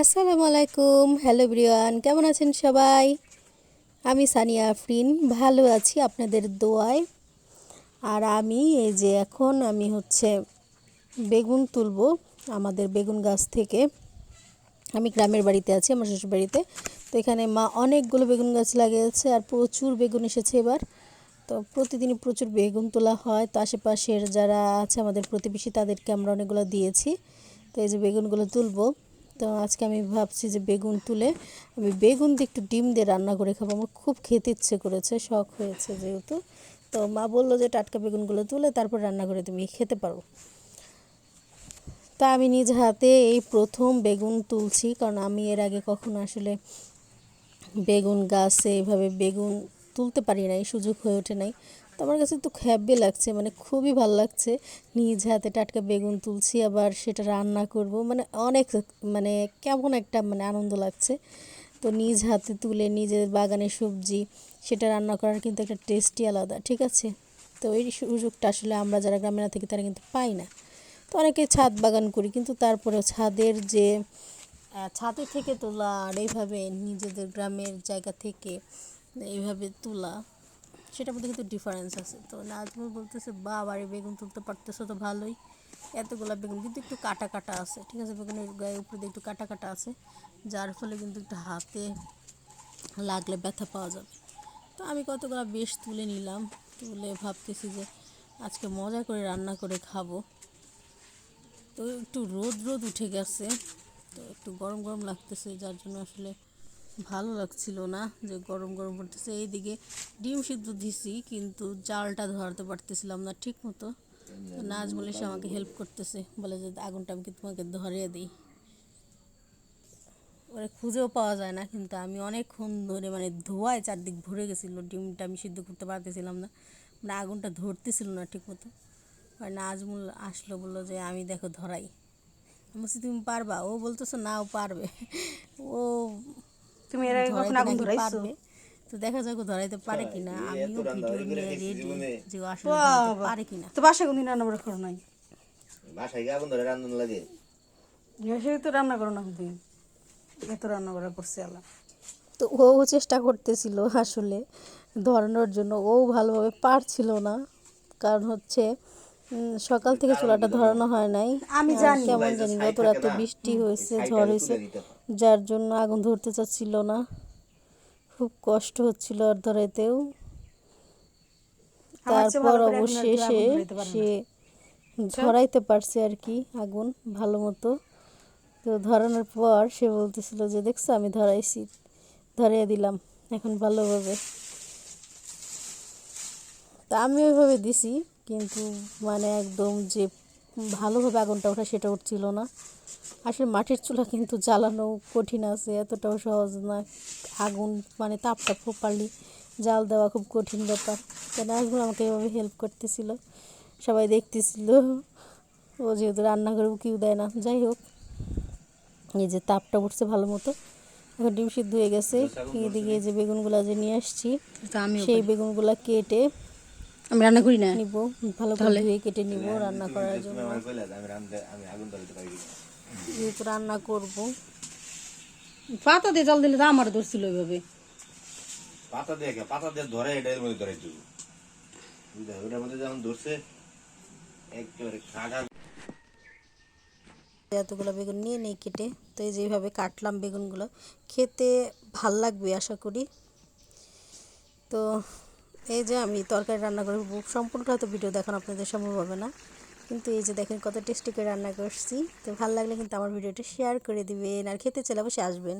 আসসালামু আলাইকুম, hello Brian কেমন আছেন সবাই? আমি সানিয়া আফরিন, ভালো আছি আপনাদের দোয়ায়। আর আমি এই যে এখন আমি হচ্ছে বেগুন তুলব, আমাদের বেগুন গাছ থেকে। আমি গ্রামের বাড়িতে আছি, আমার শ্বশুর বাড়িতে। তো এখানে মা অনেকগুলো বেগুন গাছ লাগিয়েছে আর প্রচুর বেগুন এসেছে এবার। তো প্রতিদিনই প্রচুর বেগুন তোলা হয়। তো আশেপাশের যারা আছে আমাদের প্রতিবেশী, তাদেরকে আমরা অনেকগুলো দিয়েছি। তো এই যে বেগুনগুলো তুলবো তো আজকে আমি ভাবছি যে বেগুন তুলে আমি বেগুন দিয়ে একটু ডিম দিয়ে রান্না করে খাব। আমার খুব খেতে ইচ্ছে করেছে, শখ হয়েছে যেহেতু। তো মা বলল যে টাটকা বেগুনগুলো তুলে তারপর রান্না করে তুমি খেতে পারো। তা আমি নিজ হাতে এই প্রথম বেগুন তুলছি, কারণ আমি এর আগে কখনো আসলে বেগুন গাছে এভাবে বেগুন তুলতে পারি নাই, সুযোগ হয়ে ওঠে নাই। তো আমার কাছে তো হ্যাপি লাগছে মানে খুবই ভালো লাগছে। নিজ হাতে টাটকা বেগুন তুলছি, আবার সেটা রান্না করব। মানে অনেক মানে কেমন একটা মানে আনন্দ লাগছে। তো নিজ হাতে তুলে নিজের বাগানের সবজি, সেটা রান্না করার কিন্তু একটা টেস্টই আলাদা, ঠিক আছে? তো এই সুযোগটা আসলে আমরা যারা গ্রামে না থাকি তারা কিন্তু পাই না। তো অনেকে ছাদ বাগান করি, কিন্তু তারপরেও ছাদের যে ছাদে থেকে তোলা আর এইভাবে নিজেদের গ্রামের জায়গা থেকে এইভাবে তোলা সেটার মধ্যে কিন্তু ডিফারেন্স আছে। তো নাজমুল বলতেছে বা বাড়ি বেগুন তুলতে পারতেছো তো ভালোই। এতগুলা বেগুন কিন্তু একটু কাটা কাটা আছে, ঠিক আছে? বেগুনের গায়ে উপরে একটু কাটা কাটা আছে, যার ফলে কিন্তু একটু হাতে লাগলে ব্যথা পাওয়া যাবে। তো আমি কতগুলো বেশ তুলে নিলাম, তুলে ভাবতেছি যে আজকে মজা করে রান্না করে খাব। তো একটু রোদ রোদ উঠে গেছে, তো একটু গরম গরম লাগতেছে, যার জন্য আসলে ভালো লাগছিল না যে গরম গরম পড়তেছে। এইদিকে ডিম সিদ্ধ দিছি, কিন্তু জালটা ধরাতে পারতেছিলাম না ঠিক মতো নাচ বলে সে আমাকে হেল্প করতেছে, বলে যে, আগুনটা আমি তোমাকে ধরিয়ে দিই? ওরা খুঁজেও পাওয়া যায় না, কিন্তু আমি অনেকক্ষণ ধরে মানে ধোয়ায় চারদিক ভরে গেছিল, ডিমটা আমি সিদ্ধ করতে পারতেছিলাম না। মানে আগুনটা ধরতেছিল না ঠিক মতো আর নাজমুল আসলো, বলল যে, আমি দেখো ধরাই। আমি বলছি, তুমি পারবা? ও বলতেছো, না, ও পারবে। ও তুমি এর আগে কখন আগুন ধরাইছো? তো দেখা যাক ধরাইতে পারে কিনা। আমিও ভিডিও নিয়ে রেডি যে আসলে পারে কিনা। তো বাসায় কোনদিন রান্না বান্না করো নাই? বাসায় গিয়ে আগুন ধরে রান্ধন লাগে। সে তো রান্না করো না কোনদিন। এত রান্না করা করছে আলা তো ও চেষ্টা করতেছিল আসলে ধরানোর জন্য। ও ভালোভাবে পারছিল না। কারণ হচ্ছে সকাল থেকে চুলাটা ধরানো হয় নাই। আমি জানি। কেমন জানি গত রাতে বৃষ্টি হয়েছে ঝড় হয়েছে। যার জন্য আগুন ধরতে চাচ্ছিল না। খুব কষ্ট হচ্ছিল আর ধরাইতেও। তারপর অবশেষে। সে ধরাইতে পারছে আর কি আগুন ভালো মতো। তো ধরানোর পর সে বলতেছিল যে দেখছ আমি ধরাইছি ধরিয়ে দিলাম এখন ভালোভাবে। তা আমি ওইভাবে দিছি। কিন্তু মানে একদম যে ভালোভাবে আগুনটা ওঠা সেটা উঠছিল না। আসলে মাটির চুলা কিন্তু জ্বালানো কঠিন আছে এতটাও সহজ না। আগুন মানে তাপটা খুব প্রপারলি জাল দেওয়া খুব কঠিন ব্যাপার। তো নাজমুল আমাকে এভাবে হেল্প করতেছিল সবাই দেখতেছিল। ও যেহেতু রান্নাঘরেও কেউ দেয় না যাই হোক। এই যে তাপটা উঠছে ভালো মতো এখন ডিম সিদ্ধ হয়ে গেছে। এদিকে এই যে বেগুনগুলা যে নিয়ে আসছি আমি সেই বেগুনগুলা কেটে আমি রান্না করি না। নিব ভালো করে ধুয়ে কেটে নিব রান্না করার জন্য। তুমি কইলা আমি আমি আগুন ধরাইতে পারি কিনা। যেহেতু রান্না করব। পাতা দিয়ে জল দিলে তো আমার ধরছিল ওইভাবে। পাতা দিয়ে পাতা দিয়ে ধরে এটা এর মধ্যে ধরাই দিব। ওটার মধ্যে যেমন ধরছে একেবারে কাটা এতগুলো বেগুন নিয়ে নেই কেটে। তো এই যেভাবে কাটলাম বেগুনগুলো। খেতে ভালো লাগবে আশা করি। তো এই যে আমি তরকারি রান্না করে সম্পূর্ণ হয়তো ভিডিও দেখানো আপনাদের সম্ভব হবে না। কিন্তু এই যে দেখেন কত টেস্টি করে রান্না করছি। তো ভালো লাগলে কিন্তু আমার ভিডিওটা শেয়ার করে দিবেন আর খেতে চাইলে অবশ্যই আসবেন।